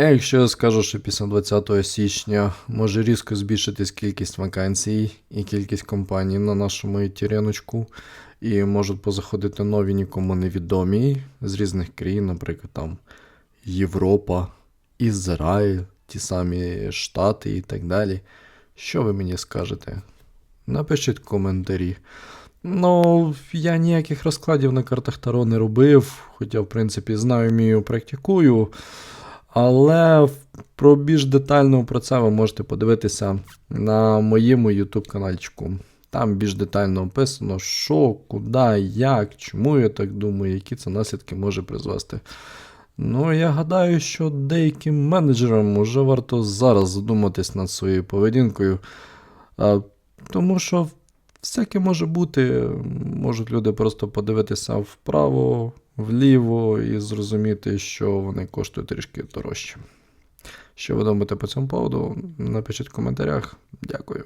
А якщо я скажу, що після 20 січня може різко збільшитись кількість вакансій і кількість компаній на нашому IT і можуть позаходити нові нікому невідомі з різних країн, наприклад, там Європа, Ізраїль, ті самі Штати і так далі. Що ви мені скажете? Напишіть коментарі. Ну, я ніяких розкладів на картах Таро не робив, хоча, в принципі, знаю, вмію, практикую. Але про більш детально про це ви можете подивитися на моєму YouTube каналчику. Там більш детально описано, що, куди, як, чому я так думаю, які це наслідки може призвести. Ну, я гадаю, що деяким менеджерам вже варто зараз задуматись над своєю поведінкою. Тому що всяке може бути. Можуть люди просто подивитися вправо, вліво і зрозуміти, що вони коштують трішки дорожче. Що ви думаєте по цьому поводу? Напишіть в коментарях. Дякую.